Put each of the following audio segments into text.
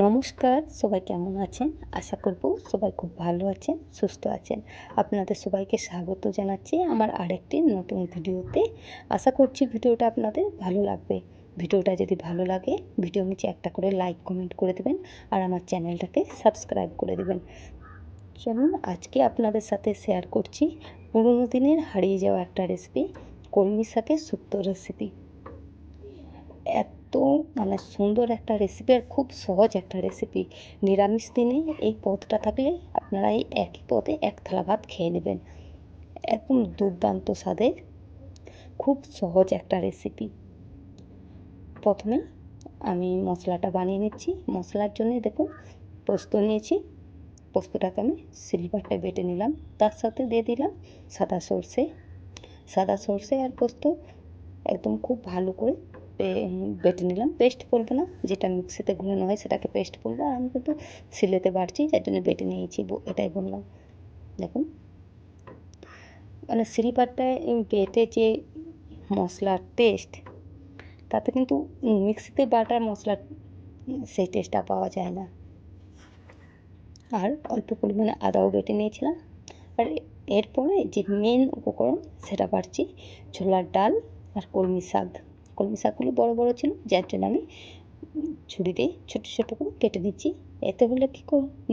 নমস্কার, সবাই কেমন আছেন? আশা করব সবাই খুব ভালো আছেন, সুস্থ আছেন। আপনাদের সবাইকে স্বাগত জানাচ্ছি আমার আরেকটি নতুন ভিডিওতে। আশা করছি ভিডিওটা আপনাদের ভালো লাগবে। ভিডিওটা যদি ভালো লাগে ভিডিও নিচে একটা করে লাইক, কমেন্ট করে দেবেন আর আমার চ্যানেলটাকে সাবস্ক্রাইব করে দেবেন। চলুন আজকে আপনাদের সাথে শেয়ার করছি পুরোনো দিনের হারিয়ে যাওয়া একটা রেসিপি কলমি শাকের শুক্তো রেসিপি এত মানে সুন্দর একটা রেসিপি আর খুব সহজ একটা রেসিপি নিরামিষ দিনে এই পদটা থাকলে আপনারা এই একই পদে এক থালা ভাত খেয়ে নেবেন। একদম দুর্দান্ত স্বাদের, খুব সহজ একটা রেসিপি প্রথমে আমি মশলাটা বানিয়ে নিচ্ছি। মশলার জন্য দেখুন পোস্ত নিয়েছি। পোস্তটাকে আমি সিলভারটায় বেটে নিলাম। তার সাথে দিয়ে দিলাম সাদা সর্ষে। সাদা সর্ষে আর পোস্ত একদম খুব ভালো করে বেটে নিলাম। পেস্ট করব না, যেটা মিক্সিতে ঘুরানো হয় সেটাকে পেস্ট করব আর আমি কিন্তু সিলেতে বাড়ছি, যার জন্য বেটে নিয়েছি এটাই বললাম। দেখুন। মানে সিলভারটায় বেটে যে মশলার টেস্ট, তাতে কিন্তু মিক্সিতে বাটার মশলার সেই টেস্টটা পাওয়া যায় না। আর অল্প পরিমাণে আদাও বেটে নিয়েছিলাম। আর এরপরে যে মেন উপকরণ, সেটা পারছি ছোলার ডাল আর কলমি শাক। কলমি শাকগুলো বড় বড় ছিল, যার জন্য আমি ছুরি দিয়ে ছোটো ছোটো করে কেটে দিচ্ছি এতে হলে কী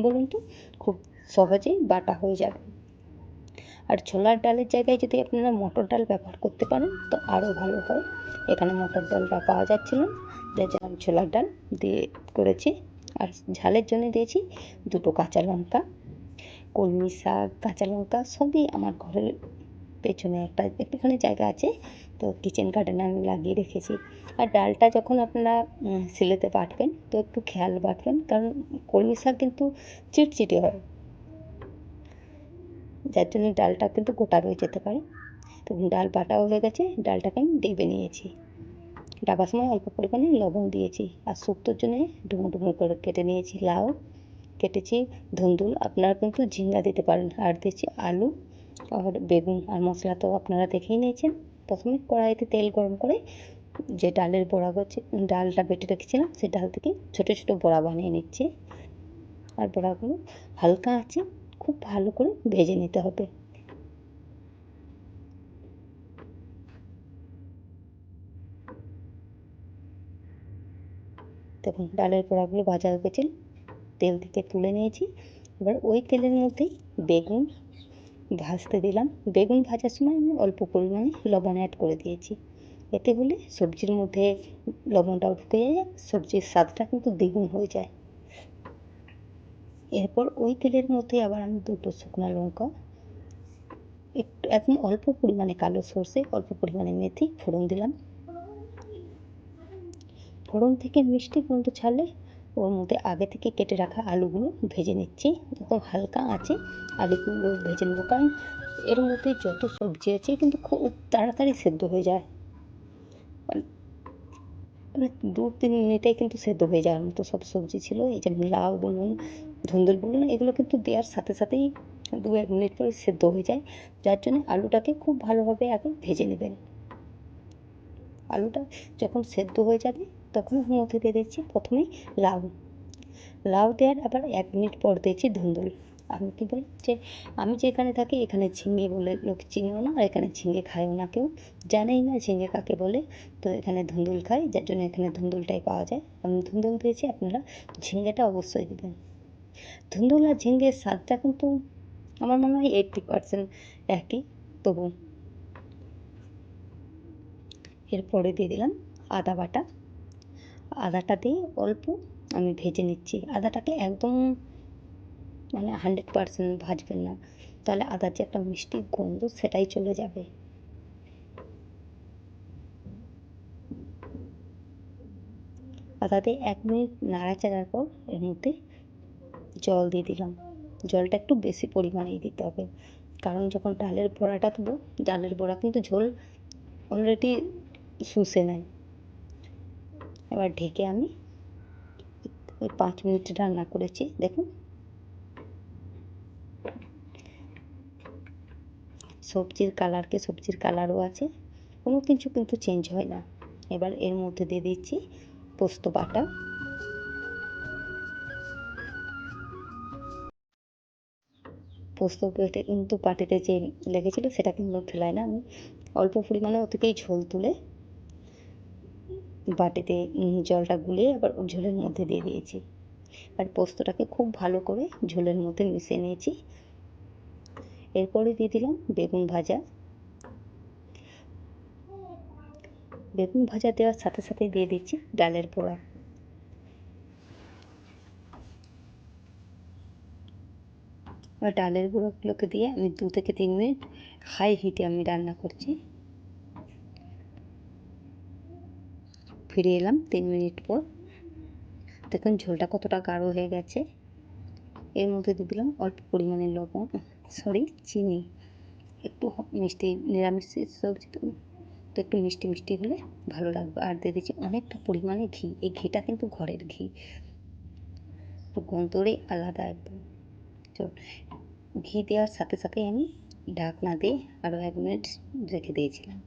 বলুন তো? খুব সহজেই বাটা হয়ে যাবে। আর ছোলার ডালের জায়গায় যদি আপনারা মটর ডাল ব্যবহার করতে পারেন, তো আরও ভালো হয়। এখানে মটর ডালটা পাওয়া যাচ্ছিল যার জন্য আমি ছোলার ডাল দিয়ে করেছি। আর ঝালের জন্য দিয়েছি দুটো কাঁচা লঙ্কা, কলমি শাক, কাঁচা লঙ্কা, সবই আমার ঘরের পেছনে একটা, একটুখানি জায়গা আছে। তো কিচেন গার্ডেনে আমি লাগিয়ে রেখেছি। আর ডালটা যখন আপনারা শিলেতে বাটবেন, তো একটু খেয়াল বাটবেন কারণ কলমি শাক কিন্তু চিটচিটে হয়। যার জন্য ডালটা কিন্তু গোটা রয়ে যেতে পারে। তো ডাল বাটাও হয়ে গেছে, ডালটাকে আমি ডেবে নিয়েছি। ডাবার সময় অল্প পরিমাণে লবণ দিয়েছি, আর শুক্তোর জন্য ডুমো ডুমো করে কেটে নিয়েছি। লাউ, কেটেছি ধুন্দুল, আপনারা কিন্তু ঝিঙ্গা দিতে পারেন। আর দিয়েছি আলু, আর বেগুন, আর মশলা তো আপনারা দেখেই নিয়েছেন। প্রথমে কড়াইতে তেল গরম করে যে ডালের বড়া করছে ডালটা বেটে রেখেছিলাম সেই ডাল থেকে ছোটো ছোটো বড়া বানিয়ে নিচ্ছি। আর বড়াগুলো হালকা আছে, খুব ভালো করে ভেজে নিতে হবে। দেখুন, ডালের বড়াগুলো ভাজা হয়ে গেছে, তেল থেকে তুলে নিয়েছি। এবার ওই তেলের মধ্যেই বেগুন ভাজতে দিলাম। বেগুন ভাজার সময় আমি অল্প পরিমাণে লবণ অ্যাড করে দিয়েছি। এতে হলে সবজির মধ্যে লবণটাও ঢুকে যায় সবজির স্বাদটা কিন্তু দ্বিগুণ হয়ে যায়। এরপর ওই তেলের মধ্যে আবার আমি দুটো শুকনো লঙ্কা, একটু এখন অল্প পরিমাণে কালো সর্ষে, অল্প পরিমাণে মেথি, ফোড়ন দিলাম। ফোড়ন থেকে মিষ্টি পর্যন্ত ছাড়লে ওর মধ্যে আগে থেকে কেটে রাখা আলুগুলো ভেজে নিচ্ছি। একদম হালকা আছে আলুগুলো ভেজে নেব, কারণ এর মধ্যে যত সবজি আছে কিন্তু খুব তাড়াতাড়ি সেদ্ধ হয়ে যায়। মানে দু তিন মিনিটেই কিন্তু সেদ্ধ হয়ে যাওয়ার মতো সব সবজি ছিল। এই যে লাউ বলুন, ধুন্দুল বলুন, এগুলো কিন্তু দেওয়ার সাথে সাথেই দু এক মিনিট পরে সেদ্ধ হয়ে যায়। যার জন্য আলুটাকে খুব ভালোভাবে আগে ভেজে নেবেন। আলুটা যখন সেদ্ধ হয়ে যাবে তখন মধ্যে দিয়ে দিচ্ছি প্রথমেই লাউ। লাউ দেওয়ার আবার এক মিনিট পর দিয়েছি ধুন্দুল। আমি কী বলি যে, আমি যেখানে থাকি এখানে ঝিঙে বলে লোক চিনিও না, আর এখানে ঝিঙে খায়ও না কেউ। জানেই না ঝিঙে কাকে বলে। তো এখানে ধুন্দুল খাই যার জন্য এখানে ধুন্দুলটাই পাওয়া যায়। আমি ধুন্দুল দিয়েছি, আপনারা ঝিঙেটা অবশ্যই দেবেন। ধুন্দুল আর ঝিঙের স্বাদটা কিন্তু আমার মনে হয় এইটটি পার্সেন্ট একই। তবু এরপরে দিয়ে দিলাম আদা বাটা। আদাটা দিয়ে অল্প আমি ভেজে নিচ্ছি। আদাটাকে একদম মানে হান্ড্রেড পারসেন্ট ভাজবেন না। তাহলে আদার যে একটা মিষ্টি গন্ধ সেটাই চলে যাবে। আদাতে এক মিনিট নাড়াচাড়ার পর এর মধ্যে জল দিয়ে দিলাম। জলটা একটু বেশি পরিমাণেই দিতে হবে। কারণ যখন ডালের বড়াটা দেবো, ডালের বড়া কিন্তু ঝোল অলরেডি শুষে নেয়। এবার ঢেকে আমি ওই পাঁচ মিনিট রান্না করেছি, দেখুন। সবজির কালারকে সবজির কালারও আছে। কোনো কিছু কিন্তু চেঞ্জ হয় না। এবার এর মধ্যে দিয়ে দিচ্ছি পোস্ত বাটা। পোস্ত পেটে কিন্তু পাটিতে যে লেগেছিলো, সেটা কিন্তু ফেলায় না আমি। অল্প পরিমাণে ওদিকেই ঝোল তুলে বাটিতে জলটা গুলিয়ে আবার ঝোলের মধ্যে দিয়ে দিয়েছি। আর পোস্তটাকে খুব ভালো করে ঝোলের মধ্যে মিশিয়ে নিয়েছি। এরপরে দিয়ে দিলাম বেগুন ভাজা। বেগুন ভাজা দেওয়ার সাথে সাথে দিয়ে দিচ্ছি ডালের পোড়া। ডালের গুঁড়োগুলোকে দিয়ে আমি দু থেকে তিন মিনিট হাই হিটে আমি রান্না করছি। ফিরে এলাম তিন মিনিট পর। দেখুন, ঝোলটা কতটা গাঢ় হয়ে গেছে। এর মধ্যে দিয়ে দিলাম অল্প পরিমাণে লবণ, সরি, চিনি। একটু মিষ্টি, নিরামিষ সবজি তো। তো একটু মিষ্টি মিষ্টি হলে ভালো লাগবে। আর দিয়ে দিচ্ছি অনেকটা পরিমাণে ঘি। এই ঘিটা কিন্তু ঘরের ঘি। তো গন্ধরই আলাদা একদম। ঘি দেওয়ার সাথে সাথে আমি ঢাকনা দিয়ে আরও এক মিনিট রেখে দিয়েছিলাম।